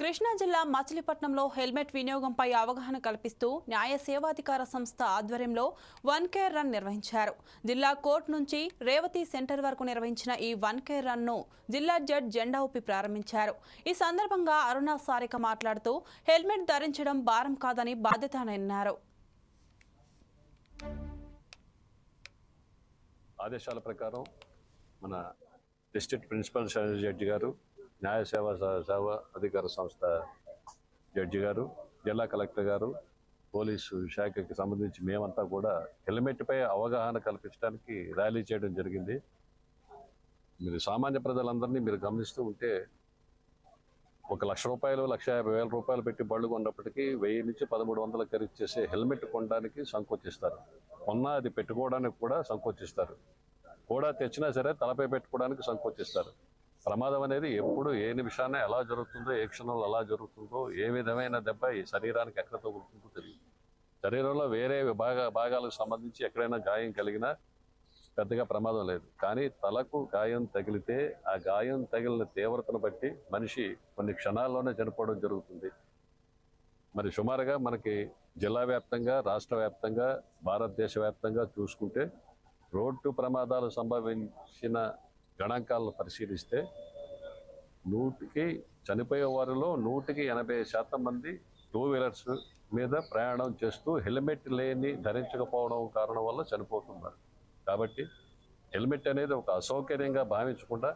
కృష్ణా జిల్లా మచిలీపట్నంలో హెల్మెట్ వినియోగంపై అవగాహన కల్పిస్తూ న్యాయ సేవాధికార సంస్థ ఆధ్వర్యంలో వన్ కేర్ రన్ నిర్వహించారు. జిల్లా కోర్టు నుంచి రేవతి సెంటర్ వరకు నిర్వహించిన ఈ వన్ కేర్ రన్ను జిల్లా జడ్ జెండా ఊపి ప్రారంభించారు. ఈ సందర్భంగా అరుణ సారిక మాట్లాడుతూ హెల్మెట్ ధరించడం భారం కాదని బాధ్యత అన్నారు. ఆదేశాల ప్రకారం మన డిస్ట్రిక్ట్ ప్రిన్సిపల్ జడ్జి గారు న్యాయ సేవా సేవ సేవా అధికార సంస్థ జడ్జి గారు జిల్లా కలెక్టర్ గారు పోలీసు శాఖకి సంబంధించి మేమంతా కూడా హెల్మెట్పై అవగాహన కల్పించడానికి ర్యాలీ చేయడం జరిగింది. మీరు సామాన్య ప్రజలందరినీ మీరు గమనిస్తూ ఉంటే ఒక లక్ష రూపాయలు లక్ష యాభై వేల రూపాయలు పెట్టి బళ్ళు కొన్నప్పటికీ వెయ్యి నుంచి పదమూడు వందల ఖరీదు చేసే హెల్మెట్ కొనడానికి సంకోచిస్తారు. కొన్నా అది పెట్టుకోవడానికి కూడా సంకోచిస్తారు. కూడా తెచ్చినా సరే తలపై పెట్టుకోవడానికి సంకోచిస్తారు. ప్రమాదం అనేది ఎప్పుడు ఏ నిమిషాన ఎలా జరుగుతుందో ఏ క్షణంలో ఎలా జరుగుతుందో ఏ విధమైన దెబ్బ ఈ శరీరానికి ఎక్కడ తగులుతుందో తెలియదు. శరీరంలో వేరే విభాగ భాగాలకు సంబంధించి ఎక్కడైనా గాయం కలిగినా పెద్దగా ప్రమాదం లేదు. కానీ తలకు గాయం తగిలితే ఆ గాయం తగిలిన తీవ్రతను బట్టి మనిషి కొన్ని క్షణాల్లోనే చనిపోవడం జరుగుతుంది. మరి సుమారుగా మనకి జిల్లా వ్యాప్తంగా రాష్ట్ర వ్యాప్తంగా భారతదేశ వ్యాప్తంగా చూసుకుంటే రోడ్డు ప్రమాదాలు సంభవించిన గణాంకాలను పరిశీలిస్తే నూటికి చనిపోయే వారిలో నూటికి ఎనభై శాతం మంది టూ వీలర్స్ మీద ప్రయాణం చేస్తూ హెల్మెట్ లేని ధరించకపోవడం కారణం వల్ల చనిపోతున్నారు. కాబట్టి హెల్మెట్ అనేది ఒక అసౌకర్యంగా భావించకుండా